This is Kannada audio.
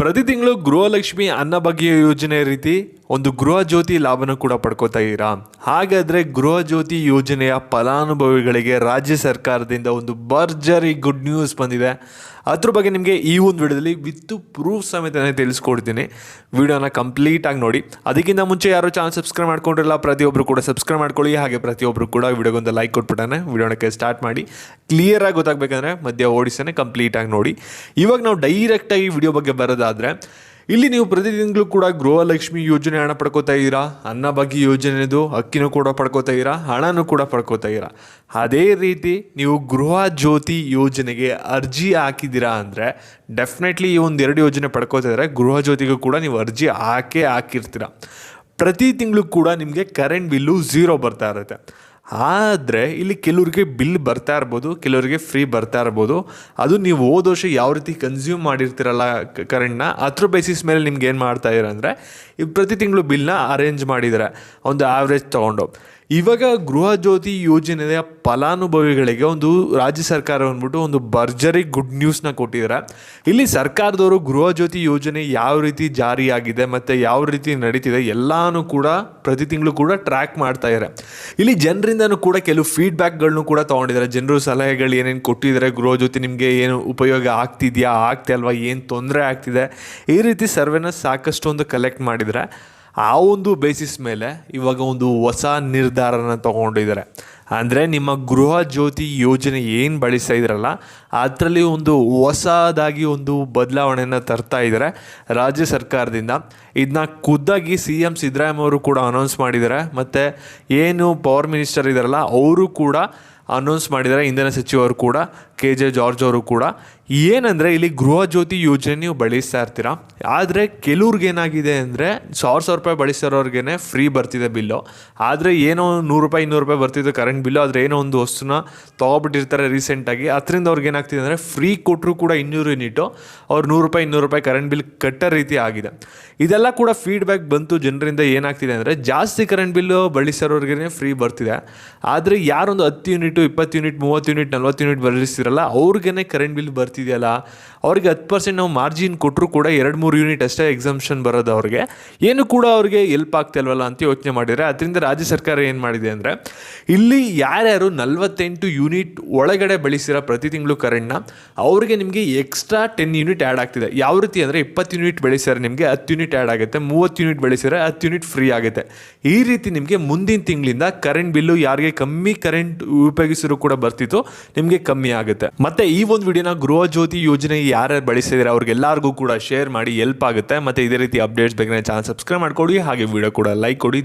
ಪ್ರತಿ ತಿಂಗಳು ಗೃಹಲಕ್ಷ್ಮಿ ಅನ್ನಭಾಗ್ಯ ಯೋಜನೆ ರೀತಿ ಒಂದು ಗೃಹ ಜ್ಯೋತಿ ಲಾಭನ ಕೂಡ ಪಡ್ಕೋತಾ ಇದ್ದೀರಾ? ಹಾಗಾದರೆ ಗೃಹ ಜ್ಯೋತಿ ಯೋಜನೆಯ ಫಲಾನುಭವಿಗಳಿಗೆ ರಾಜ್ಯ ಸರ್ಕಾರದಿಂದ ಒಂದು ಭರ್ಜರಿ ಗುಡ್ ನ್ಯೂಸ್ ಬಂದಿದೆ. ಅದ್ರ ಬಗ್ಗೆ ನಿಮಗೆ ಈ ಒಂದು ವಿಡಿಯೋದಲ್ಲಿ ವಿತ್ ಪ್ರೂಫ್ ಸಮೇತನೇ ತಿಳಿಸ್ಕೊಡ್ತೀನಿ. ವಿಡಿಯೋನ ಕಂಪ್ಲೀಟಾಗಿ ನೋಡಿ. ಅದಕ್ಕಿಂತ ಮುಂಚೆ ಯಾರು ಚಾನಲ್ ಸಬ್ಸ್ಕ್ರೈಬ್ ಮಾಡ್ಕೊಂಡಿರಲ್ಲ ಪ್ರತಿಯೊಬ್ಬರು ಕೂಡ ಸಬ್ಸ್ಕ್ರೈಬ್ ಮಾಡ್ಕೊಳ್ಳಿ. ಹಾಗೆ ಪ್ರತಿಯೊಬ್ಬರು ಕೂಡ ವಿಡಿಯೋಗೊಂದು ಲೈಕ್ ಕೊಟ್ಬಿಟ್ಟಾನೆ ವಿಡಿಯೋನಕ್ಕೆ ಸ್ಟಾರ್ಟ್ ಮಾಡಿ. ಕ್ಲಿಯರಾಗಿ ಗೊತ್ತಾಗಬೇಕಂದ್ರೆ ಮಧ್ಯ ಓಡಿಸನೆ ಕಂಪ್ಲೀಟಾಗಿ ನೋಡಿ. ಇವಾಗ ನಾವು ಡೈರೆಕ್ಟಾಗಿ ವಿಡಿಯೋ ಬಗ್ಗೆ ಬರೋದಾದರೆ ಇಲ್ಲಿ ನೀವು ಪ್ರತಿ ತಿಂಗಳು ಕೂಡ ಗೃಹಲಕ್ಷ್ಮಿ ಯೋಜನೆ ಹಣ ಪಡ್ಕೋತಾ ಇದ್ದೀರಾ? ಅನ್ನಭಾಗ್ಯ ಯೋಜನೆದು ಅಕ್ಕಿನೂ ಕೂಡ ಪಡ್ಕೋತಾ ಇದ್ದೀರಾ? ಹಣನೂ ಕೂಡ ಪಡ್ಕೋತಾ ಇದ್ದೀರಾ? ಅದೇ ರೀತಿ ನೀವು ಗೃಹ ಜ್ಯೋತಿ ಯೋಜನೆಗೆ ಅರ್ಜಿ ಹಾಕಿದ್ದೀರಾ ಅಂದರೆ ಡೆಫಿನೆಟ್ಲಿ ಈ ಒಂದು ಎರಡು ಯೋಜನೆ ಪಡ್ಕೋತಾ ಇದ್ದಾರೆ ಗೃಹ ಜ್ಯೋತಿಗೂ ಕೂಡ ನೀವು ಅರ್ಜಿ ಹಾಕೇ ಹಾಕಿರ್ತೀರ. ಪ್ರತಿ ತಿಂಗಳು ಕೂಡ ನಿಮಗೆ ಕರೆಂಟ್ ಬಿಲ್ಲು ಝೀರೋ ಬರ್ತಾ ಇರುತ್ತೆ. ಆದರೆ ಇಲ್ಲಿ ಕೆಲವ್ರಿಗೆ ಬಿಲ್ ಬರ್ತಾ ಇರ್ಬೋದು, ಕೆಲವರಿಗೆ ಫ್ರೀ ಬರ್ತಾ ಇರ್ಬೋದು. ಅದು ನೀವು ವರ್ಷ ಯಾವ ರೀತಿ ಕನ್ಸ್ಯೂಮ್ ಮಾಡಿರ್ತೀರಲ್ಲ ಕರೆಂಟ್ನ, ಅದ್ರ ಬೇಸಿಸ್ ಮೇಲೆ ನಿಮ್ಗೆ ಏನು ಮಾಡ್ತಾ ಅಂದರೆ ಪ್ರತಿ ತಿಂಗಳು ಬಿಲ್ನ ಅರೇಂಜ್ ಮಾಡಿದ್ದಾರೆ ಒಂದು ಆವ್ರೇಜ್ ತೊಗೊಂಡು. ಇವಾಗ ಗೃಹ ಜ್ಯೋತಿ ಯೋಜನೆಯ ಫಲಾನುಭವಿಗಳಿಗೆ ಒಂದು ರಾಜ್ಯ ಸರ್ಕಾರ ಬಂದ್ಬಿಟ್ಟು ಒಂದು ಭರ್ಜರಿ ಗುಡ್ ನ್ಯೂಸ್ನ ಕೊಟ್ಟಿದ್ದಾರೆ. ಇಲ್ಲಿ ಸರ್ಕಾರದವರು ಗೃಹ ಜ್ಯೋತಿ ಯೋಜನೆ ಯಾವ ರೀತಿ ಜಾರಿಯಾಗಿದೆ ಮತ್ತು ಯಾವ ರೀತಿ ನಡೀತಿದೆ ಎಲ್ಲನೂ ಕೂಡ ಪ್ರತಿ ತಿಂಗಳು ಕೂಡ ಟ್ರ್ಯಾಕ್ ಮಾಡ್ತಾ ಇದ್ದಾರೆ. ಇಲ್ಲಿ ಜನರಿಂದನೂ ಕೂಡ ಕೆಲವು ಫೀಡ್ಬ್ಯಾಕ್ಗಳನ್ನು ಕೂಡ ತೊಗೊಂಡಿದ್ದಾರೆ. ಜನರು ಸಲಹೆಗಳು ಏನೇನು ಕೊಟ್ಟಿದ್ದಾರೆ, ಗೃಹ ಜ್ಯೋತಿ ನಿಮಗೆ ಏನು ಉಪಯೋಗ ಆಗ್ತಿದೆಯಾ, ಆಗ್ತಾ ಅಲ್ವಾ ಏನು ತೊಂದರೆ ಆಗ್ತಿದೆ, ಈ ರೀತಿ ಸರ್ವೆನ ಸಾಕಷ್ಟು ಒಂದು ಕಲೆಕ್ಟ್ ಮಾಡಿದರೆ ಆ ಒಂದು ಬೇಸಿಸ್ ಮೇಲೆ ಇವಾಗ ಒಂದು ಹೊಸ ನಿರ್ಧಾರನ ತಗೊಂಡಿದ್ದಾರೆ. ಅಂದರೆ ನಿಮ್ಮ ಗೃಹ ಜ್ಯೋತಿ ಯೋಜನೆ ಏನು ಬಳಸ್ತಾ ಇದ್ರಲ್ಲ, ಅದರಲ್ಲಿ ಒಂದು ಹೊಸದಾಗಿ ಒಂದು ಬದಲಾವಣೆಯನ್ನು ತರ್ತಾ ಇದ್ದಾರೆ. ರಾಜ್ಯ ಸರ್ಕಾರದಿಂದ ಇದನ್ನ ಖುದ್ದಾಗಿ ಸಿ ಎಂ ಸಿದ್ದರಾಮಯ್ಯ ಅವರು ಕೂಡ ಅನೌನ್ಸ್ ಮಾಡಿದ್ದಾರೆ. ಮತ್ತು ಏನು ಪವರ್ ಮಿನಿಸ್ಟರ್ ಇದ್ದಾರಲ್ಲ, ಅವರು ಕೂಡ ಅನೌನ್ಸ್ ಮಾಡಿದ್ದಾರೆ. ಇಂಧನ ಸಚಿವರು ಕೂಡ, ಕೆ ಜೆ ಜಾರ್ಜ್ ಅವರು ಕೂಡ. ಏನಂದರೆ, ಇಲ್ಲಿ ಗೃಹ ಜ್ಯೋತಿ ಯೋಜನೆ ನೀವು ಬಳಸ್ತಾ ಇರ್ತೀರಾ? ಆದರೆ ಕೆಲವ್ರಿಗೆ ಏನಾಗಿದೆ ಅಂದರೆ, ಸಾವಿರ ಸಾವಿರ ರೂಪಾಯಿ ಬಳಸಿರೋರ್ಗೆ ಫ್ರೀ ಬರ್ತಿದೆ ಬಿಲ್ಲು. ಆದರೆ ಏನೋ ನೂರು ರೂಪಾಯಿ, ಇನ್ನೂರು ರೂಪಾಯಿ ಬರ್ತಿದೆ ಕರೆಂಟ್ ಬಿಲ್ಲು. ಆದರೆ ಏನೋ ಒಂದು ವಸ್ತುನ ತೊಗೊಬಿಟ್ಟಿರ್ತಾರೆ ರೀಸೆಂಟಾಗಿ ಅದರಿಂದ ಅವ್ರಿಗೆ ಏನಾಗ್ತಿದೆ ಅಂದರೆ ಫ್ರೀ ಕೊಟ್ಟರು ಕೂಡ ಇನ್ನೂರು ಯೂನಿಟು ಅವ್ರು ನೂರು ರೂಪಾಯಿ, ಇನ್ನೂರು ರೂಪಾಯಿ ಕರೆಂಟ್ ಬಿಲ್ ಕಟ್ಟೋ ರೀತಿ ಆಗಿದೆ. ಇದೆಲ್ಲ ಕೂಡ ಫೀಡ್ಬ್ಯಾಕ್ ಬಂತು. ಜನರಿಂದ ಏನಾಗ್ತಿದೆ ಅಂದರೆ, ಜಾಸ್ತಿ ಕರೆಂಟ್ ಬಿಲ್ಲು ಬಳಸಿರೋರ್ಗೆ ಫ್ರೀ ಬರ್ತಿದೆ. ಆದರೆ ಯಾರೊಂದು ಹತ್ತು ಯೂನಿಟು ಇಪ್ಪತ್ತು ಯೂನಿಟ್ ಮೂವತ್ತು ಯೂನಿಟ್ ನಲ್ವತ್ತು ಯೂನಿಟ್ ಬರಲಿಸ್ತಿರಲ್ಲ ಅವ್ರಿಗೇ ಕರೆಂಟ್ ಬಿಲ್ ಬರ್ತಿದೆಯಲ್ಲ, ಅವ್ರಿಗೆ ಹತ್ತು ಪರ್ಸೆಂಟ್ ನಾವು ಮಾರ್ಜಿನ್ ಕೊಟ್ಟರು ಕೂಡ ಎರಡು, ಮೂರು ಯೂನಿಟ್ ಅಷ್ಟೇ ಎಕ್ಸಾಮ್ಷನ್ ಬರೋದು ಅವ್ರಿಗೆ. ಏನು ಕೂಡ ಅವ್ರಿಗೆ ಎಲ್ಪ್ ಆಗ್ತಿಲ್ವಲ್ಲ ಅಂತ ಯೋಚನೆ ಮಾಡಿದರೆ, ಅದರಿಂದ ರಾಜ್ಯ ಸರ್ಕಾರ ಏನು ಮಾಡಿದೆ ಅಂದರೆ, ಇಲ್ಲಿ ಯಾರ್ಯಾರು ನಲ್ವತ್ತೆಂಟು ಯೂನಿಟ್ ಒಳಗಡೆ ಬೆಳೆಸಿರೋ ಪ್ರತಿ ತಿಂಗಳು ಕರೆಂಟ್ನ ಅವ್ರಿಗೆ ನಿಮಗೆ ಎಕ್ಸ್ಟ್ರಾ ಟೆನ್ ಯೂನಿಟ್ ಆ್ಯಡ್ ಆಗ್ತಿದೆ. ಯಾವ ರೀತಿ ಅಂದರೆ ಇಪ್ಪತ್ತು ಯೂನಿಟ್ ಬೆಳೆಸಿದ್ರೆ ನಿಮಗೆ ಹತ್ತು ಯೂನಿಟ್ ಆ್ಯಡ್ ಆಗುತ್ತೆ, ಮೂವತ್ತು ಯೂನಿಟ್ ಬೆಳೆಸಿದ್ರೆ ಹತ್ತು ಯೂನಿಟ್ ಫ್ರೀ ಆಗುತ್ತೆ. ಈ ರೀತಿ ನಿಮಗೆ ಮುಂದಿನ ತಿಂಗಳಿಂದ ಕರೆಂಟ್ ಬಿಲ್ಲು ಯಾರಿಗೆ ಕಮ್ಮಿ ಕರೆಂಟ್ ಉಪಯೋಗಿಸಿದ್ರು ಕೂಡ ಬರ್ತಿತ್ತು. ನಿಮಗೆ ಕಮ್ಮಿ ಆಗುತ್ತೆ. ಮತ್ತೆ ಈ ಒಂದು ವಿಡಿಯೋನ ಗೃಹ ಜ್ಯೋತಿ ಯೋಜನೆ ಯಾರ್ಯಾರು ಬಳಸಿದ್ರೆ ಅವ್ರಿಗೆಲ್ಲರಿಗೂ ಕೂಡ ಶೇರ್ ಮಾಡಿ ಎಲ್ಪ್ ಆಗುತ್ತೆ. ಮತ್ತೆ ಇದೇ ರೀತಿ ಅಪ್ಡೇಟ್ಸ್ ಬೇಕಾದ್ರೆ ಚಾನಲ್ ಸಬ್ಸ್ಕ್ರೈಬ್ ಮಾಡ್ಕೊಡಿ. ಹಾಗೆ ವಿಡಿಯೋ ಕೂಡ ಲೈಕ್ ಕೊಡಿ.